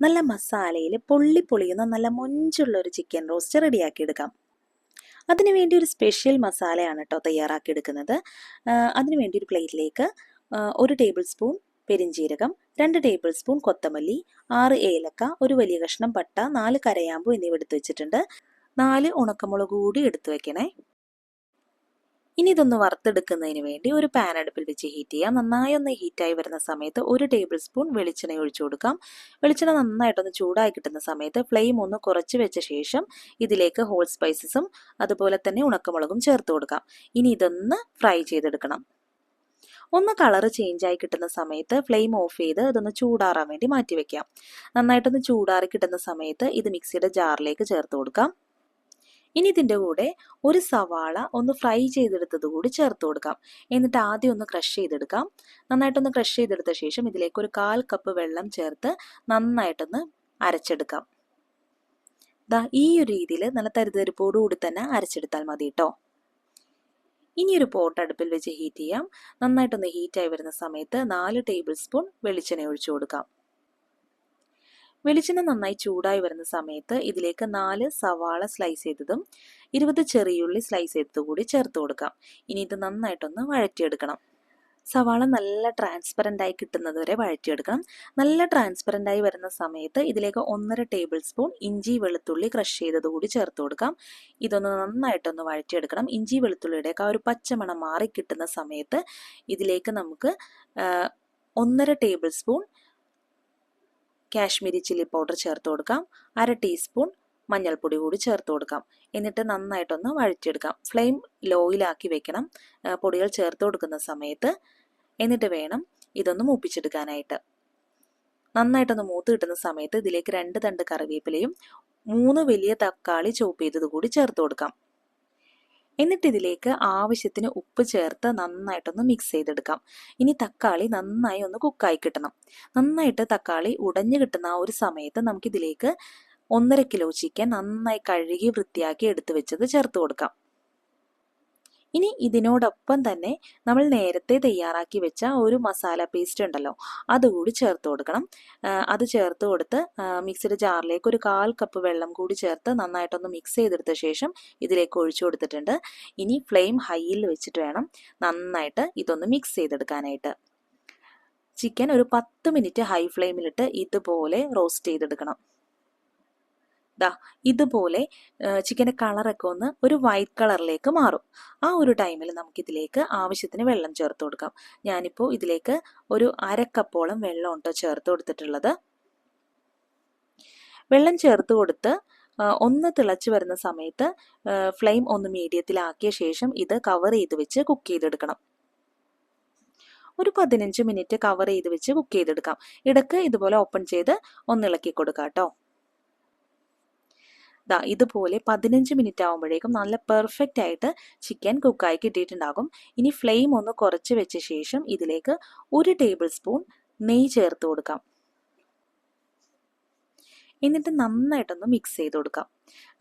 നല്ല മസാലയിൽ പൊള്ളി പൊളിയുന്ന നല്ല മൊഞ്ചുള്ള ഒരു ചിക്കൻ റോസ്റ്റ് റെഡിയാക്കി എടുക്കാം അതിനുവേണ്ടി ഒരു സ്പെഷ്യൽ മസാലയാണ് കേട്ടോ തയ്യാറാക്കി എടുക്കുന്നത് അതിനുവേണ്ടി ഒരു പ്ലേറ്റിലേക്ക് ഒരു ടേബിൾ സ്പൂൺ പെരിഞ്ജീരകം രണ്ട് ടേബിൾ സ്പൂൺ കൊത്തമല്ലി ആറ് ഏലക്ക ഒരു വലിയ കഷ്ണം പട്ട നാല് കരയാമ്പു എന്നിവ എടുത്തു വെച്ചിട്ടുണ്ട്. നാല് ഉണക്കമുളക് കൂടി എടുത്തു വെക്കണേ. ഇനി ഇതൊന്ന് വറുത്തെടുക്കുന്നതിന് വേണ്ടി ഒരു പാൻ അടുപ്പിൽ വെച്ച് ഹീറ്റ് ചെയ്യാം. നന്നായി ഒന്ന് ഹീറ്റായി വരുന്ന സമയത്ത് ഒരു ടേബിൾ സ്പൂൺ വെളിച്ചെണ്ണ ഒഴിച്ചു കൊടുക്കാം. വെളിച്ചെണ്ണ നന്നായിട്ടൊന്ന് ചൂടായി കിട്ടുന്ന സമയത്ത് ഫ്ലെയിം ഒന്ന് കുറച്ച് വെച്ച ശേഷം ഇതിലേക്ക് ഹോൾ സ്പൈസസും അതുപോലെ തന്നെ ഉണക്കമുളകും ചേർത്ത് കൊടുക്കാം. ഇനി ഇതൊന്ന് ഫ്രൈ ചെയ്തെടുക്കണം. ഒന്ന് ചേഞ്ച് ആയി കിട്ടുന്ന സമയത്ത് ഫ്ലെയിം ഓഫ് ചെയ്ത് ഇതൊന്ന് ചൂടാറാൻ വേണ്ടി മാറ്റി വെക്കാം. നന്നായിട്ടൊന്ന് ചൂടാറി കിട്ടുന്ന സമയത്ത് ഇത് മിക്സിയുടെ ജാറിലേക്ക് ചേർത്ത് കൊടുക്കാം. ഇനി ഇതിന്റെ കൂടെ ഒരു സവാള ഒന്ന് ഫ്രൈ ചെയ്തെടുത്തത് കൂടി ചേർത്ത് കൊടുക്കാം. എന്നിട്ട് ആദ്യം ഒന്ന് ക്രഷ് ചെയ്തെടുക്കാം. നന്നായിട്ടൊന്ന് ക്രഷ് ചെയ്തെടുത്ത ശേഷം ഇതിലേക്ക് ഒരു കാൽ കപ്പ് വെള്ളം ചേർത്ത് നന്നായിട്ടൊന്ന് അരച്ചെടുക്കാം. ദാ ഈ ഒരു രീതിയിൽ നല്ല തരിതരിപ്പോടുകൂടി തന്നെ അരച്ചെടുത്താൽ മതി കേട്ടോ ഇനി ഒരു പോട്ട് അടുപ്പിൽ വെച്ച് ഹീറ്റ് ചെയ്യാം. നന്നായിട്ടൊന്ന് ഹീറ്റായി വരുന്ന സമയത്ത് നാല് ടേബിൾ സ്പൂൺ വെളിച്ചെണ്ണ ഒഴിച്ചു കൊടുക്കാം. വെളിച്ചെണ്ണ നന്നായി ചൂടായി വരുന്ന സമയത്ത് ഇതിലേക്ക് നാല് സവാള സ്ലൈസ് ചെയ്തതും ഇരുപത് ചെറിയുള്ളി സ്ലൈസ് ചെയ്തതും കൂടി ചേർത്ത് കൊടുക്കാം. ഇനി ഇത് നന്നായിട്ടൊന്ന് വഴറ്റിയെടുക്കണം. സവാള നല്ല ട്രാൻസ്പെറന്റ് ആയി കിട്ടുന്നത് വരെ വഴറ്റിയെടുക്കണം. നല്ല ട്രാൻസ്പെറന്റ് ആയി വരുന്ന സമയത്ത് ഇതിലേക്ക് ഒന്നര ടേബിൾ സ്പൂൺ ഇഞ്ചി വെളുത്തുള്ളി ക്രഷ് ചെയ്തത് കൂടി ചേർത്ത് കൊടുക്കാം. ഇതൊന്ന് നന്നായിട്ടൊന്ന് വഴറ്റിയെടുക്കണം. ഇഞ്ചി വെളുത്തുള്ളിയുടെയൊക്കെ ആ ഒരു പച്ചമണം മാറി കിട്ടുന്ന സമയത്ത് ഇതിലേക്ക് നമുക്ക് ഒന്നര table spoon Kashmiri chilli powder ചേർത്ത് കൊടുക്കാം. അര ടീസ്പൂൺ മഞ്ഞൾപ്പൊടി കൂടി ചേർത്ത് കൊടുക്കാം. എന്നിട്ട് നന്നായിട്ടൊന്ന് വഴറ്റിയെടുക്കാം. ഫ്ലെയിം ലോയിലാക്കി വെക്കണം. പൊടികൾ ചേർത്ത് കൊടുക്കുന്ന സമയത്ത് എന്നിട്ട് വേണം ഇതൊന്ന് മൂപ്പിച്ചെടുക്കാനായിട്ട്. നന്നായിട്ടൊന്ന് മൂത്ത് കിട്ടുന്ന സമയത്ത് ഇതിലേക്ക് രണ്ട് തണ്ട് കറിവേപ്പിലയും മൂന്ന് വലിയ തക്കാളി ചോപ്പ് ചെയ്തത് കൂടി ചേർത്ത് കൊടുക്കാം. എന്നിട്ട് ഇതിലേക്ക് ആവശ്യത്തിന് ഉപ്പ് ചേർത്ത് നന്നായിട്ടൊന്ന് മിക്സ് ചെയ്തെടുക്കാം. ഇനി തക്കാളി നന്നായി ഒന്ന് കുക്കായി കിട്ടണം. നന്നായിട്ട് തക്കാളി ഉടഞ്ഞു കിട്ടുന്ന ആ ഒരു സമയത്ത് നമുക്കിതിലേക്ക് ഒന്നര കിലോ ചിക്കൻ നന്നായി കഴുകി വൃത്തിയാക്കി എടുത്തു വെച്ചത് ചേർത്ത് കൊടുക്കാം. ഇനി ഇതിനോടൊപ്പം തന്നെ നമ്മൾ നേരത്തെ തയ്യാറാക്കി വെച്ച ഒരു മസാല പേസ്റ്റ് ഉണ്ടല്ലോ അതുകൂടി ചേർത്ത് കൊടുക്കണം. അത് ചേർത്ത് കൊടുത്ത് മിക്സിയുടെ ജാറിലേക്ക് ഒരു കാൽ കപ്പ് വെള്ളം കൂടി ചേർത്ത് നന്നായിട്ടൊന്ന് മിക്സ് ചെയ്തെടുത്ത ശേഷം ഇതിലേക്ക് ഒഴിച്ചു കൊടുത്തിട്ടുണ്ട്. ഇനി ഫ്ലെയിം ഹൈയിൽ വെച്ചിട്ട് വേണം നന്നായിട്ട് ഇതൊന്ന് മിക്സ് ചെയ്തെടുക്കാനായിട്ട്. ചിക്കൻ ഒരു പത്ത് മിനിറ്റ് ഹൈ ഫ്ലെയിമിലിട്ട് ഇതുപോലെ റോസ്റ്റ് ചെയ്തെടുക്കണം. ദാ ഇതുപോലെ ചിക്കന്റെ കളറൊക്കെ ഒന്ന് ഒരു വൈറ്റ് കളറിലേക്ക് മാറും. ആ ഒരു ടൈമിൽ നമുക്കിതിലേക്ക് ആവശ്യത്തിന് വെള്ളം ചേർത്ത് കൊടുക്കാം. ഞാനിപ്പോൾ ഇതിലേക്ക് ഒരു അരക്കപ്പോളം വെള്ളം ഉണ്ടോ ചേർത്ത് കൊടുത്തിട്ടുള്ളത്. വെള്ളം ചേർത്ത് കൊടുത്ത് ഒന്ന് തിളച്ച് വരുന്ന സമയത്ത് ഫ്ലെയിം ഒന്ന് മീഡിയത്തിലാക്കിയ ശേഷം ഇത് കവർ ചെയ്ത് വെച്ച് കുക്ക് ചെയ്തെടുക്കണം. ഒരു പതിനഞ്ച് മിനിറ്റ് കവർ ചെയ്ത് വെച്ച് കുക്ക് ചെയ്തെടുക്കാം. ഇടയ്ക്ക് ഇതുപോലെ ഓപ്പൺ ചെയ്ത് ഒന്നിളക്കി കൊടുക്കാം കേട്ടോ. ദാ ഇതുപോലെ പതിനഞ്ച് മിനിറ്റ് ആകുമ്പോഴേക്കും നല്ല പെർഫെക്റ്റ് ആയിട്ട് ചിക്കൻ കുക്കായി കിട്ടിയിട്ടുണ്ടാകും. ഇനി ഫ്ലെയിം ഒന്ന് കുറച്ച് വെച്ച ശേഷം ഇതിലേക്ക് ഒരു ടേബിൾ സ്പൂൺ നെയ്യ് ചേർത്ത് കൊടുക്കാം. എന്നിട്ട് നന്നായിട്ടൊന്ന് മിക്സ് ചെയ്ത് കൊടുക്കാം.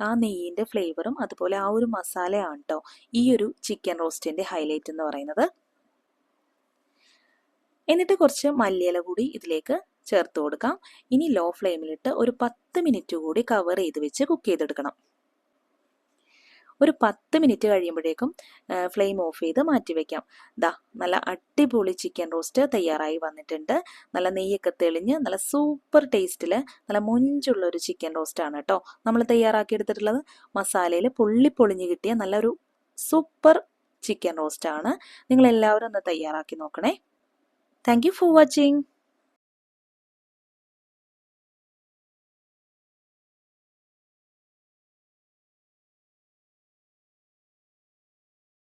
ആ നെയ്യിന്റെ ഫ്ലേവറും അതുപോലെ ആ ഒരു മസാലയാണ് കേട്ടോ ഈ ഒരു ചിക്കൻ റോസ്റ്റിന്റെ ഹൈലൈറ്റ് എന്ന് പറയുന്നത്. എന്നിട്ട് കുറച്ച് മല്ലിയില കൂടി ഇതിലേക്ക് ചേർത്ത് കൊടുക്കാം. ഇനി ലോ ഫ്ലെയിമിലിട്ട് ഒരു പത്ത് മിനിറ്റ് കൂടി കവർ ചെയ്ത് വെച്ച് കുക്ക് ചെയ്തെടുക്കണം. ഒരു പത്ത് മിനിറ്റ് കഴിയുമ്പോഴേക്കും ഫ്ലെയിം ഓഫ് ചെയ്ത് മാറ്റി വെക്കാം. ദാ നല്ല അടിപൊളി ചിക്കൻ റോസ്റ്റ് തയ്യാറായി വന്നിട്ടുണ്ട്. നല്ല നെയ്യൊക്കെ തെളിഞ്ഞ് നല്ല സൂപ്പർ ടേസ്റ്റിൽ നല്ല മുഞ്ചുള്ള ഒരു ചിക്കൻ റോസ്റ്റാണ് കേട്ടോ നമ്മൾ തയ്യാറാക്കി എടുത്തിട്ടുള്ളത്. മസാലയിൽ പൊള്ളി പൊളിഞ്ഞ് കിട്ടിയ നല്ലൊരു സൂപ്പർ ചിക്കൻ റോസ്റ്റാണ് നിങ്ങൾ എല്ലാവരും ഒന്ന് തയ്യാറാക്കി നോക്കണേ. Thank for watching